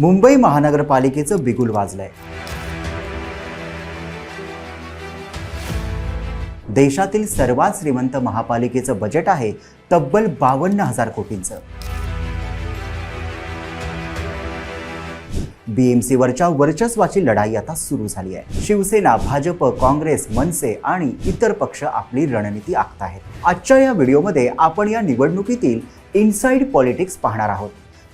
मुंबई महानगरपालिकेचं बिगुल वाजलंय. देशातील सर्वात श्रीमंत महापालिकेचं बजेट आहे तब्बल बावन्न हजार कोटींचं. बीएमसीवरच्या वर्चस्वाची लढाई आता सुरू झाली आहे. शिवसेना भाजप काँग्रेस मनसे आणि इतर पक्ष आपली रणनीती आखत आहेत आजच्या या व्हिडिओमध्ये आपण या निवडणुकीतील इनसाइड पॉलिटिक्स पाहणार आहोत.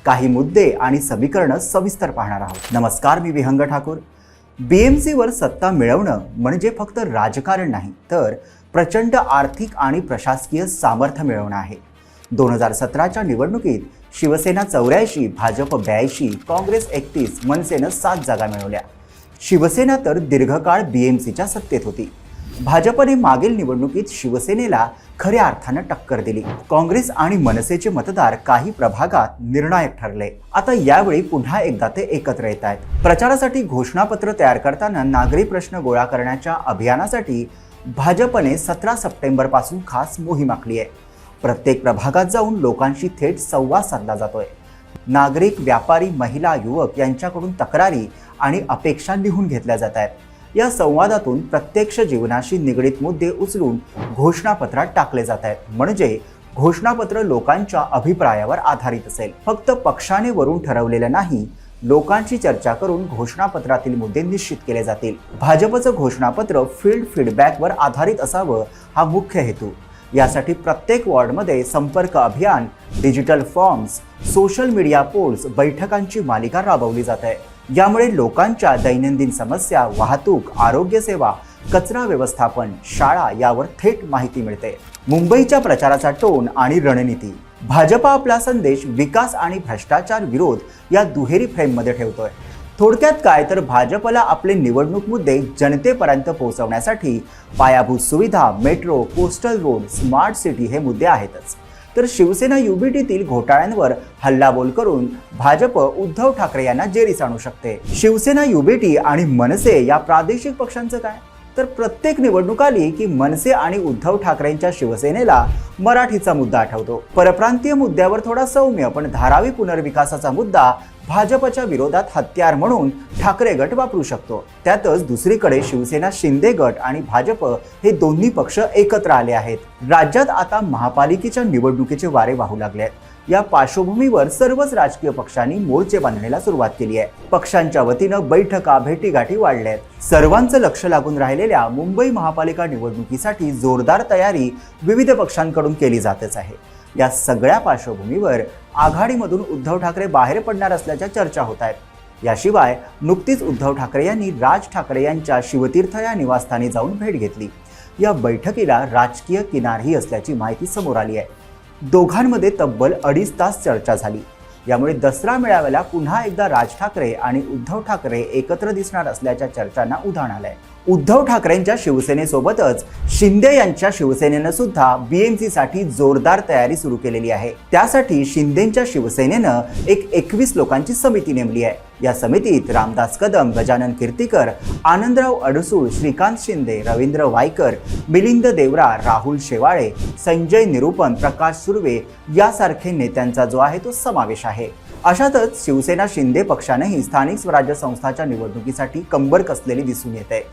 काही मुद्दे आणि समीकरणं सविस्तर पाहणार आहोत. नमस्कार मी विहंग ठाकूर. बीएमसीवर सत्ता मिळवणं म्हणजे फक्त राजकारण नाही तर प्रचंड आर्थिक आणि प्रशासकीय सामर्थ्य मिळवणं आहे. दोन हजार सतराच्या निवडणुकीत शिवसेना चौऱ्याऐंशी भाजप ब्याऐंशी काँग्रेस एकतीस मनसेनं सात जागा मिळवल्या. शिवसेना तर दीर्घकाळ बीएमसीच्या सत्तेत होती. भाजपने मागील निवडणुकीत शिवसेनेला खऱ्या अर्थानं टक्कर दिली. काँग्रेस आणि मनसेचे मतदार काही प्रभागात निर्णायक ठरले. आता यावेळी पुन्हा एकदा ते एकत्र येत आहेत. प्रचारासाठी घोषणापत्र तयार करताना नागरी प्रश्न गोळा करण्याच्या अभियानासाठी भाजपने सतरा सप्टेंबरपासून खास मोहीम आखली आहे. प्रत्येक प्रभागात जाऊन लोकांशी थेट संवाद साधला जातोय. नागरिक व्यापारी महिला युवक यांच्याकडून तक्रारी आणि अपेक्षा लिहून घेतल्या जात आहेत. या संवादातून प्रत्यक्ष जीवनाशी निगडीत मुद्दे उचलून घोषणापत्रात टाकले जात आहेत. म्हणजे घोषणापत्र लोकांच्या अभिप्रायावर आधारित असेल. फक्त पक्षाने वरून ठरवलेलं नाही लोकांची चर्चा करून घोषणापत्रातील मुद्दे निश्चित केले जातील. भाजपचं घोषणापत्र फील्ड फीडबॅकवर आधारित असावं हा मुख्य हेतू. यासाठी प्रत्येक वॉर्डमध्ये संपर्क अभियान digital forms social media polls बैठकांची मालिका राबवली जात आहे. यामुळे लोकांच्या दैनंदिन समस्या वाहतूक आरोग्यसेवा कचरा व्यवस्थापन शाळा यावर थेट माहिती मिळते. मुंबईच्या प्रचाराचा टोन आणि रणनीती. भाजपा आपला संदेश विकास आणि भ्रष्टाचार विरोध या दुहेरी फ्रेममध्ये ठेवतोय. थोडक्यात काय तर भाजपला आपले निवडणूक मुद्दे जनतेपर्यंत पोहोचवण्यासाठी पायाभूत सुविधा metro coastal road smart city हे मुद्दे आहेतच. तर शिवसेना युबीटीतील घोटाळ्यांवर हल्लाबोल करून भाजप उद्धव ठाकरे यांना जेरीस आणू शकते. शिवसेना युबीटी आणि मनसे या प्रादेशिक पक्षांचं काय? तर प्रत्येक निवडणूक आली की मनसे आणि उद्धव ठाकरेंच्या शिवसेनेला मराठीचा मुद्दा आठवतो. परप्रांतीय मुद्द्यावर थोडा सौम्य पण धारावी पुनर्विकासाचा मुद्दा भाजपच्या विरोधात हत्यार म्हणून ठाकरे गट वापरू शकतो. त्यातच दुसरीकडे शिवसेना शिंदे गट आणि भाजप हे दोन्ही पक्ष एकत्र आले आहेत. राज्यात आता महापालिकेच्या निवडणुकीचे वारे वाहू लागले आहेत. या पार्श्वभूमीवर सर्वच राजकीय पक्षांनी मोर्चे बांधण्याला सुरुवात केली आहे. पक्षांच्या वतीनं बैठका भेटीगाठी वाढल्या आहेत सर्वांचं लक्ष लागून राहिलेल्या मुंबई महापालिका निवडणुकीसाठी जोरदार तयारी विविध पक्षांकडून केली जातच आहे. या सगळ्या पार्श्वभूमीवर आघाडीमधून उद्धव ठाकरे बाहेर पडणार असल्याच्या चर्चा होत आहेत. याशिवाय नुकतीच उद्धव ठाकरे यांनी राज ठाकरे यांच्या शिवतीर्थ या निवासस्थानी जाऊन भेट घेतली. या बैठकीला राजकीय किनारही असल्याची माहिती समोर आली आहे. दोघांमध्ये तब्बल अडीच तास चर्चा झाली. यामुळे दसरा मेळाव्याला पुन्हा एकदा राज ठाकरे आणि उद्धव ठाकरे एकत्र दिसणार असल्याच्या चर्चांना उधाण आलंय. उद्धव ठाकरेंच्या शिवसेनेसोबतच शिंदे यांच्या शिवसेनेनं सुद्धा बीएमसीसाठी जोरदार तयारी सुरू केलेली आहे. त्यासाठी शिंदेच्या शिवसेनेनं एक एकवीस लोकांची समिती नेमली आहे. या समितीत रामदास कदम गजानन कीर्तीकर आनंदराव अडसूळ श्रीकांत शिंदे रवींद्र वायकर मिलिंद देवरा राहुल शेवाळे संजय निरुपम प्रकाश सुर्वे यासारखे नेत्यांचा जो आहे तो समावेश आहे. अशातच शिवसेना शिंदे पक्षानेही स्थानिक स्वराज्य संस्थाच्या निवडणुकीसाठी कंबर कसलेली दिसून येते.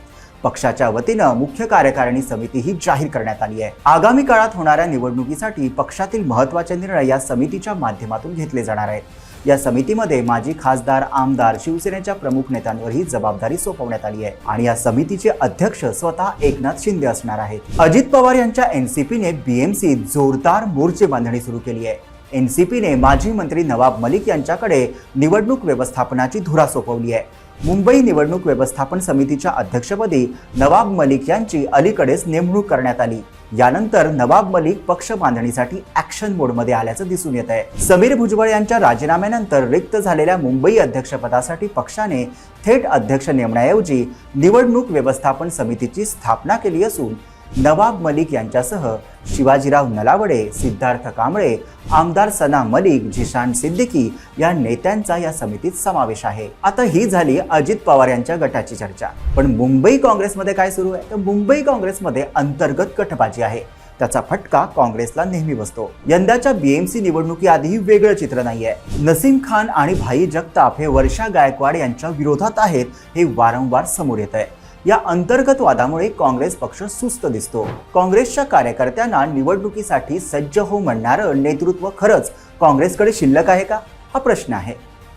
पक्षाच्या वतीनं मुख्य कार्यकारिणी समितीही जाहीर करण्यात आली आहे. आगामी काळात होणाऱ्या निवडणुकीसाठी पक्षातील महत्त्वाचे निर्णय या समितीच्या माध्यमातून घेतले जाणार आहेत. या समितीमध्ये माजी खासदार आमदार शिवसेनेच्या प्रमुख नेत्यांवरही जबाबदारी सोपवण्यात आली आहे आणि या समितीचे अध्यक्ष स्वतः एकनाथ शिंदे असणार आहेत. अजित पवार यांच्या एनसीपीने बीएमसी जोरदार मोर्चे बांधणी सुरू केली आहे. एनसीपीने माजी मंत्री नवाब मलिक यांच्याकडे निवडणूक व्यवस्थापनाची धुरा सोपवली आहे. मुंबई निवडणूक व्यवस्थापन समितीच्या अध्यक्षपदी नवाब मलिक यांची अलीकडेच नेमणूक करण्यात आली. यानंतर नवाब मलिक पक्ष बांधणीसाठी ऍक्शन मोडमध्ये आल्याचं दिसून येत आहे समीर भुजबळ यांच्या राजीनाम्यानंतर रिक्त झालेल्या मुंबई अध्यक्षपदासाठी पक्षाने थेट अध्यक्ष नेमण्याऐवजी निवडणूक व्यवस्थापन समितीची स्थापना केली असून नवाब मलिक यांच्यासह शिवाजीराव नलावडे सिद्धार्थ कांबळे आमदार सना मलिक झिशान सिद्दीकी या नेत्यांचा या समितीत समावेश आहे. आता ही झाली अजित पवार यांच्या गटाची चर्चा. पण मुंबई काँग्रेसमध्ये काय सुरू आहे? तर मुंबई काँग्रेसमध्ये अंतर्गत गटबाजी आहे. त्याचा फटका काँग्रेसला नेहमी बसतो. यंदाच्या बीएमसी निवडणुकीआधीही वेगळं चित्र नाहीये. नसीम खान आणि भाई जगताप हे वर्षा गायकवाड यांच्या विरोधात आहेत हे वारंवार समोर येत आहे या अंतर्गत वादामुळे काँग्रेस पक्ष सुस्त दिसतो. काँग्रेसच्या कार्यकर्त्यांना निवडणुकीसाठी सज्ज हो म्हणणारं नेतृत्व खरंच काँग्रेसकडे शिल्लक आहे का? हा प्रश्न आहे.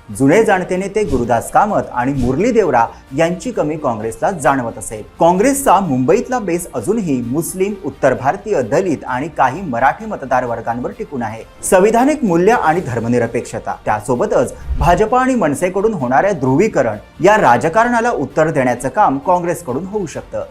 जुने जाणते नेते गुरुदास कामत आणि मुरली देवरा यांची कमी काँग्रेसला जाणवत असेल काँग्रेसचा मुंबईतला बेस अजूनही मुस्लिम उत्तर भारतीय दलित आणि काही मराठी मतदार वर्गांवर टिकून आहे. संविधानिक मूल्य आणि धर्मनिरपेक्षता. त्यासोबतच भाजपा आणि मनसेकडून होणाऱ्या ध्रुवीकरण या राजकारणाला उत्तर देण्याचं काम काँग्रेसकडून होऊ शकतं.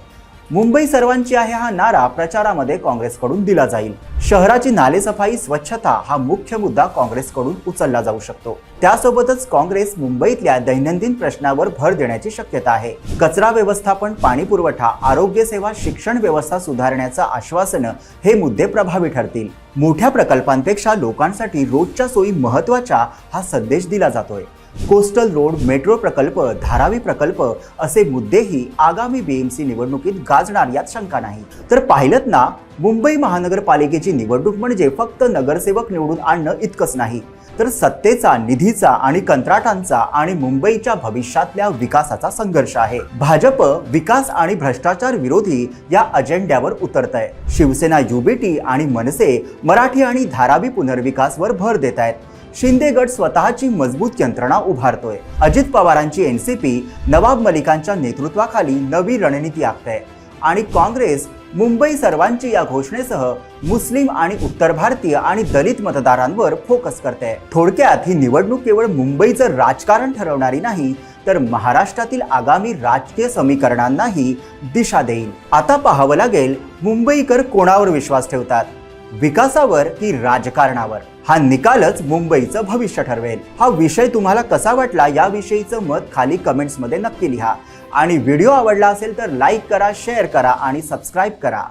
मुंबई सर्वांची आहे हा नारा प्रचारामध्ये काँग्रेसकडून दिला जाईल. शहराची नालेसफाई स्वच्छता हा मुख्य मुद्दा काँग्रेसकडून उचलला जाऊ शकतो. त्यासोबतच काँग्रेस मुंबईतल्या दैनंदिन प्रश्नावर भर देण्याची शक्यता आहे. कचरा व्यवस्थापन पाणी पुरवठा आरोग्य सेवा शिक्षण व्यवस्था सुधारण्याचं आश्वासनं हे मुद्दे प्रभावी ठरतील. मोठ्या प्रकल्पांपेक्षा लोकांसाठी रोजच्या सोयी महत्त्वाच्या हा संदेश दिला जातोय. कोस्टल रोड मेट्रो प्रकल्प धारावी प्रकल्प असे मुद्देही आगामी बीएमसी निवडणुकीत गाजणार यात शंका नाही. तर पाहिलं ना मुंबई महानगरपालिकेची निवडणूक म्हणजे फक्त नगरसेवक निवडून आणणं इतकंच नाही. तर सत्तेचा निधीचा आणि कंत्राटांचा आणि मुंबईच्या भविष्यातल्या विकासाचा संघर्ष आहे. भाजप विकास आणि भ्रष्टाचार विरोधी या अजेंड्यावर उतरत आहे शिवसेना युबीटी आणि मनसे मराठी आणि धारावी पुनर्विकासवर भर देत आहेत शिंदे गट स्वतःची मजबूत यंत्रणा उभारतोय. अजित पवारांची एनसीपी नवाब मलिकांच्या नेतृत्वाखाली नवी रणनीती आखते. आणि काँग्रेस मुंबई सर्वांची या घोषणेसह मुस्लिम आणि उत्तर भारतीय आणि दलित मतदारांवर फोकस करते. थोडक्यात ही निवडणूक केवळ मुंबईचं राजकारण ठरवणारी नाही तर महाराष्ट्रातील आगामी राजकीय समीकरणांनाही दिशा देईल. आता पाहावं लागेल मुंबईकर कोणावर विश्वास ठेवतात? विकासावर की राजकारणावर? हा निकालच मुंबईचं भविष्य ठरवेल. हा विषय तुम्हाला कसा वाटला याविषयीचं मत खाली कमेंट्समध्ये नक्की लिहा. आणि व्हिडिओ आवडला असेल तर लाईक करा शेअर करा आणि सबस्क्राईब करा.